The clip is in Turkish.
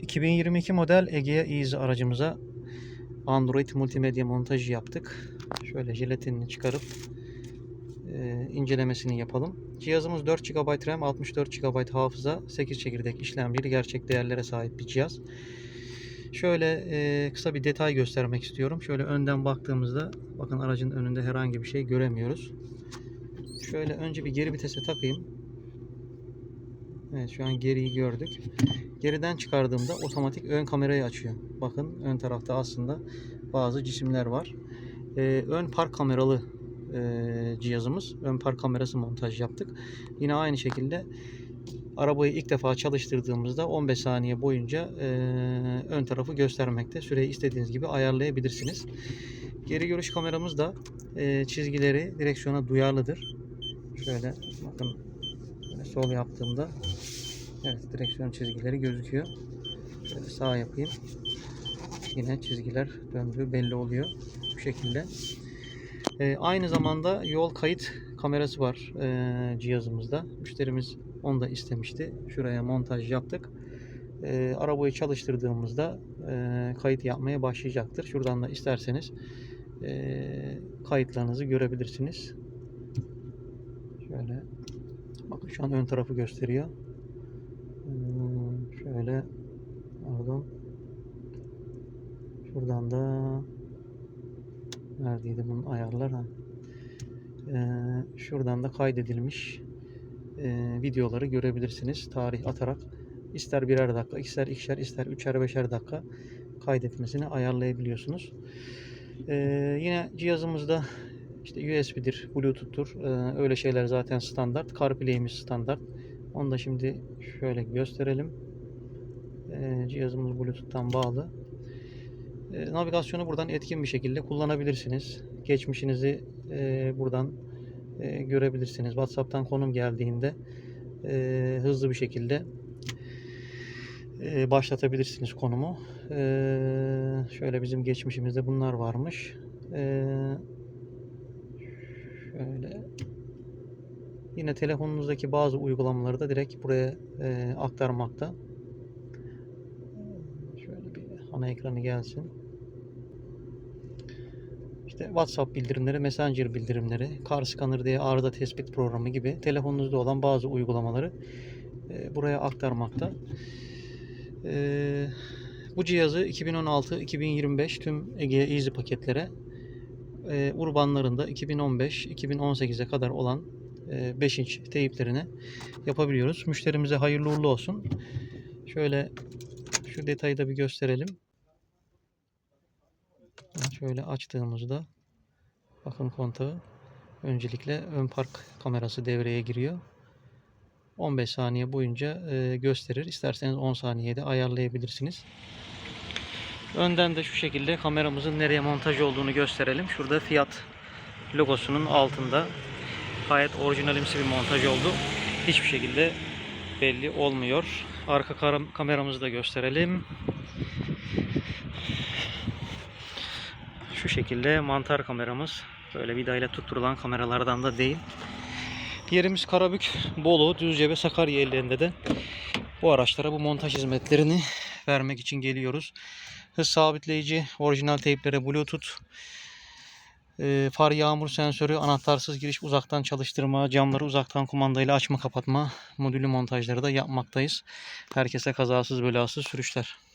2022 model Egea Easy aracımıza Android multimedya montajı yaptık. Şöyle jelatinini çıkarıp e, incelemesini yapalım. Cihazımız 4 GB RAM, 64 GB hafıza, 8 çekirdek işlemcili gerçek değerlere sahip bir cihaz. Şöyle e, kısa bir detay göstermek istiyorum. Şöyle önden baktığımızda bakın aracın önünde herhangi bir şey göremiyoruz. Şöyle önce bir geri vitese takayım. Evet şu an geriyi gördük. Geriden çıkardığımda otomatik ön kamerayı açıyor. Bakın ön tarafta aslında bazı cisimler var. Ee, ön park kameralı e, cihazımız. Ön park kamerası montaj yaptık. Yine aynı şekilde arabayı ilk defa çalıştırdığımızda 15 saniye boyunca e, ön tarafı göstermekte. Süreyi istediğiniz gibi ayarlayabilirsiniz. Geri görüş kameramız da e, çizgileri direksiyona duyarlıdır. Şöyle bakın sol yaptığımda evet direksiyon çizgileri gözüküyor. Şöyle sağ yapayım. Yine çizgiler döndüğü belli oluyor. Bu şekilde. E, aynı zamanda yol kayıt kamerası var e, cihazımızda. Müşterimiz onu da istemişti. Şuraya montaj yaptık. E, arabayı çalıştırdığımızda e, kayıt yapmaya başlayacaktır. Şuradan da isterseniz e, kayıtlarınızı görebilirsiniz. Şöyle bakın şu an ön tarafı gösteriyor. Hmm, Şöyle pardon. Şuradan da neredeydi bunun ayarlar ha? Ee, şuradan da kaydedilmiş e, videoları görebilirsiniz. Tarih atarak ister birer dakika, ister ikişer, ister üçer, beşer dakika kaydetmesini ayarlayabiliyorsunuz. Ee, yine cihazımızda işte USB'dir, Bluetooth'tur. Öyle şeyler zaten standart. CarPlay'imiz standart. Onu da şimdi şöyle gösterelim. Cihazımız Bluetooth'tan bağlı. Ee, navigasyonu buradan etkin bir şekilde kullanabilirsiniz. Geçmişinizi e, buradan e, görebilirsiniz. WhatsApp'tan konum geldiğinde e, hızlı bir şekilde e, başlatabilirsiniz konumu. E, şöyle bizim geçmişimizde bunlar varmış. E, şöyle yine telefonunuzdaki bazı uygulamaları da direkt buraya e, aktarmakta. Ana ekranı gelsin. İşte WhatsApp bildirimleri, Messenger bildirimleri, Car Scanner diye arıza tespit programı gibi telefonunuzda olan bazı uygulamaları e, buraya aktarmakta. E, bu cihazı 2016-2025 tüm Egea Easy paketlere e, urbanlarında 2015-2018'e kadar olan 5 inç teyiplerine yapabiliyoruz. Müşterimize hayırlı uğurlu olsun. Şöyle şu detayı da bir gösterelim. Şöyle açtığımızda bakın kontağı öncelikle ön park kamerası devreye giriyor. 15 saniye boyunca e, gösterir. İsterseniz 10 saniyede ayarlayabilirsiniz. Önden de şu şekilde kameramızın nereye montaj olduğunu gösterelim. Şurada Fiat logosunun altında gayet orijinalimsi bir montaj oldu. Hiçbir şekilde belli olmuyor. Arka kameramızı da gösterelim. Şu şekilde mantar kameramız. Böyle vidayla tutturulan kameralardan da değil. Yerimiz Karabük, Bolu, Düzce ve Sakarya illerinde de bu araçlara bu montaj hizmetlerini vermek için geliyoruz. Hız sabitleyici, orijinal teyplere Bluetooth, e, far yağmur sensörü, anahtarsız giriş uzaktan çalıştırma, camları uzaktan kumandayla açma kapatma modülü montajları da yapmaktayız. Herkese kazasız belasız sürüşler.